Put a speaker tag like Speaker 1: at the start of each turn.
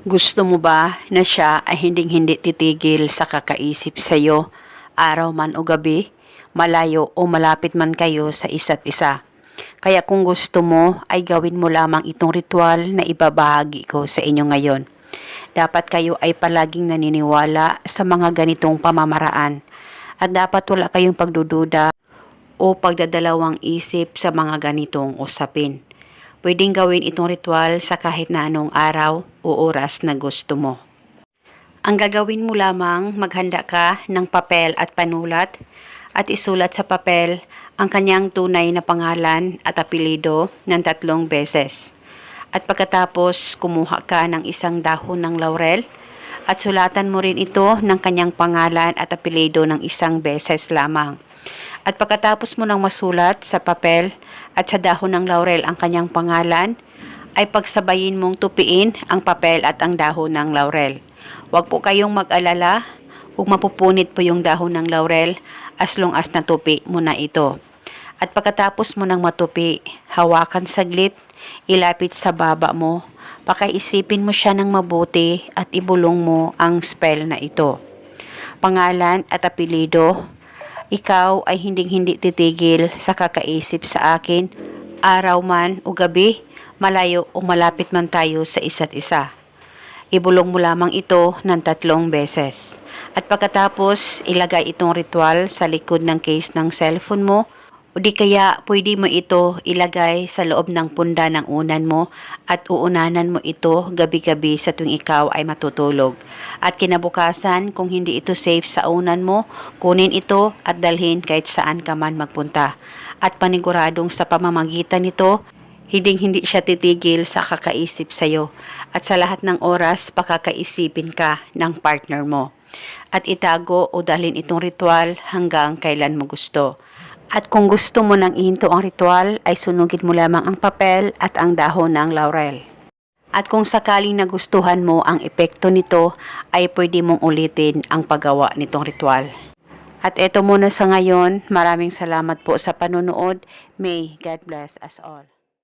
Speaker 1: Gusto mo ba na siya ay hinding-hindi titigil sa kakaisip sa iyo, araw man o gabi, malayo o malapit man kayo sa isa't isa? Kaya kung gusto mo, ay gawin mo lamang itong ritual na ibabahagi ko sa inyo ngayon. Dapat kayo ay palaging naniniwala sa mga ganitong pamamaraan at dapat wala kayong pagdududa o pagdadalawang isip sa mga ganitong usapin. Pwedeng gawin itong ritual sa kahit na anong araw o oras na gusto mo. Ang gagawin mo lamang, maghanda ka ng papel at panulat at isulat sa papel ang kanyang tunay na pangalan at apelido ng tatlong beses. At pagkatapos, kumuha ka ng isang dahon ng laurel at sulatan mo rin ito ng kanyang pangalan at apelido ng isang beses lamang. At pagkatapos mo nang masulat sa papel at sa dahon ng laurel ang kanyang pangalan, ay pagsabayin mong tupiin ang papel at ang dahon ng laurel. Huwag po kayong mag-alala kung mapupunit po yung dahon ng laurel as long as natupi mo na ito. At pagkatapos mo nang matupi, hawakan saglit, ilapit sa baba mo, pakaisipin mo siya ng mabuti at ibulong mo ang spell na ito. Pangalan at apelido, ikaw ay hinding-hindi titigil sa kakaisip sa akin, araw man o gabi, malayo o malapit man tayo sa isa't isa. Ibulong mo lamang ito ng tatlong beses. At pagkatapos, ilagay itong ritual sa likod ng case ng cellphone mo o di kaya pwede mo ito ilagay sa loob ng punda ng unan mo at uunanan mo ito gabi-gabi sa tuwing ikaw ay matutulog. At kinabukasan, kung hindi ito safe sa unan mo, kunin ito at dalhin kahit saan ka man magpunta. At paniguradong sa pamamagitan nito, hinding hindi siya titigil sa kakaisip sa'yo. At sa lahat ng oras, pakakaisipin ka ng partner mo. At itago o dalhin itong ritual hanggang kailan mo gusto. At kung gusto mo nang ihinto ang ritual, ay sunugin mo lamang ang papel at ang dahon ng laurel. At kung sakaling nagustuhan mo ang epekto nito, ay pwede mong ulitin ang paggawa nitong ritual. At eto muna sa ngayon, maraming salamat po sa panonood. May God bless us all.